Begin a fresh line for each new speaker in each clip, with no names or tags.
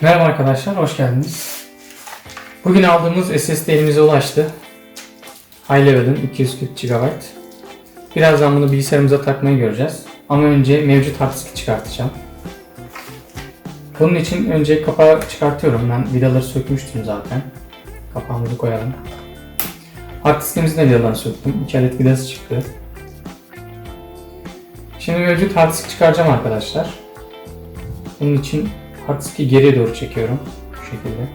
Merhaba arkadaşlar, hoş geldiniz. Bugün aldığımız SSD elimize ulaştı. High Level'ın 240 GB. Birazdan bunu bilgisayarımıza takmayı göreceğiz. Ama önce mevcut hard diski çıkartacağım. Bunun için önce kapağı çıkartıyorum. Ben vidaları sökmüştüm zaten. Kapağımızı koyalım. Hard diskimizin de vidalarını söktüm. 2 adet vidası çıktı. Şimdi mevcut hard disk çıkaracağım arkadaşlar. Bunun için hard diski geriye doğru çekiyorum. Bu şekilde.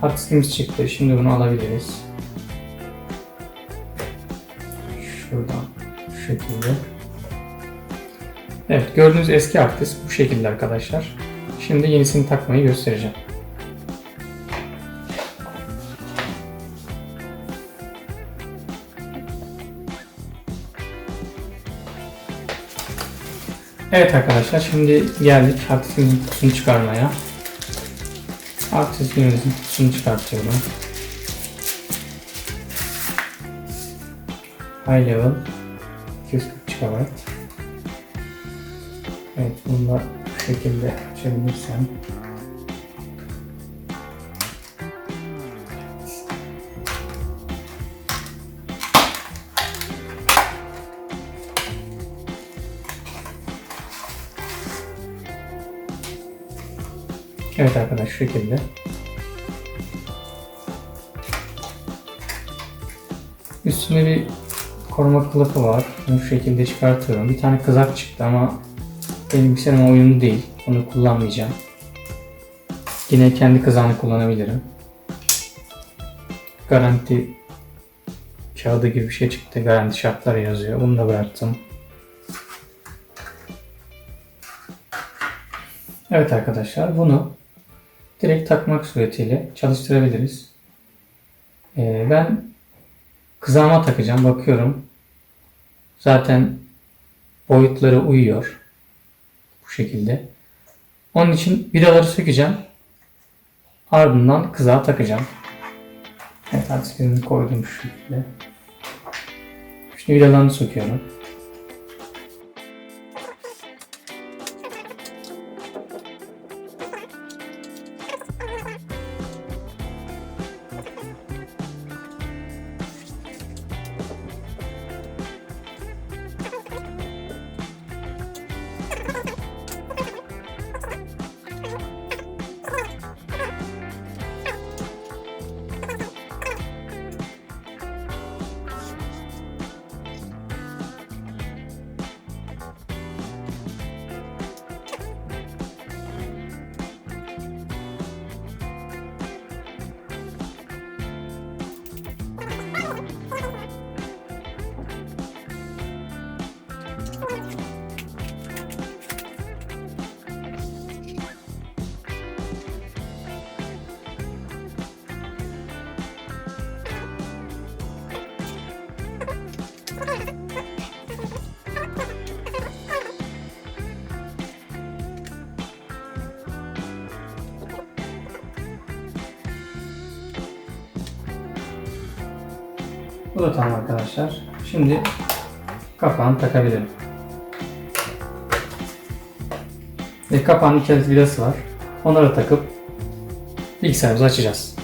Hard diskimiz çıktı. Şimdi bunu alabiliriz. Şuradan şu şekilde. Evet gördüğünüz eski hard disk bu şekilde arkadaşlar. Şimdi yenisini takmayı göstereceğim. Evet arkadaşlar şimdi geldik hard diskimizin kutusunu çıkarmaya. Hard diskimizin kutusunu çıkartıyorum. High level 240 GB. Evet bunu da şekilde açabilirsem. Evet arkadaşlar şu şekilde. Üstünde bir koruma kılıfı var. Bunu şu şekilde çıkartıyorum. Bir tane kızak çıktı ama benim bilgisayarıma uyumlu değil. Onu kullanmayacağım. Yine kendi kızağını kullanabilirim. Garanti kağıdı gibi bir şey çıktı. Garanti şartları yazıyor. Bunu da bıraktım. Evet arkadaşlar bunu direkt takmak suretiyle çalıştırabiliriz. Ee, ben kızağıma takacağım. Bakıyorum. Zaten boyutları uyuyor. Bu şekilde. Onun için vidaları sökeceğim. Ardından kızağa takacağım. Evet artık koydum şu şekilde. Şimdi vidalarını söküyorum. Bu da tamam arkadaşlar. Şimdi kapağını takabilirim. Ve kapağın iki adet vidası var. Onları takıp bilgisayarımızı açacağız.